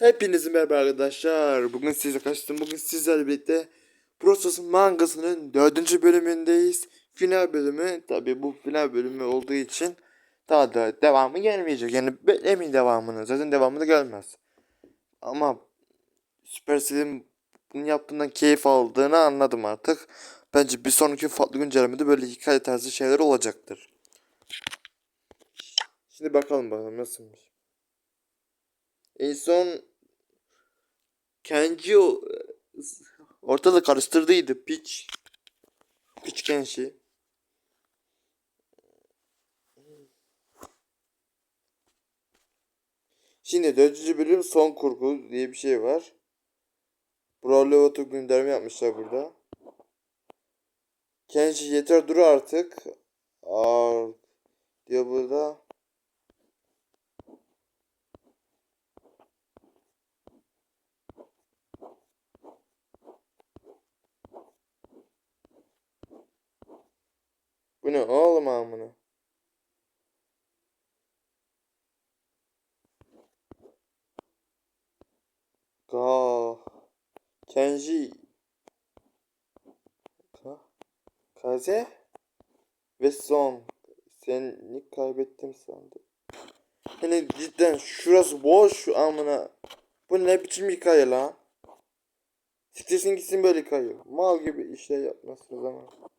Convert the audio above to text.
Hepinize merhaba arkadaşlar. Bugün size kaçtım. Bugün sizlerle birlikte Process mangasının dördüncü bölümündeyiz. Final bölümü. Tabi bu final bölümü olduğu için daha da devamı gelmeyecek. Yani beklemeyin devamını. Zaten devamı da gelmez. Ama Supercell'in bunu yaptığından keyif aldığını anladım artık. Bence bir sonraki farklı güncellemede böyle hikaye tarzı şeyler olacaktır. Şimdi bakalım bakalım nasılmış. En son Kenji o- ortalığı karıştırdıydı piç. Piç Kenji. Şimdi dördüncü bölüm son kurgu diye bir şey var. Auto gönderme yapmışlar burada. Kenji yeter dur artık. Aa, diyor burada. Bu ne oğlum amına? Ka Kenji Ka Kaze ve son seni kaybettim sandım. Yani cidden şurası boş amına. Bu ne biçim hikaye la? Siktirsin gitsin böyle hikaye. Mal gibi işler yapmasın o zaman.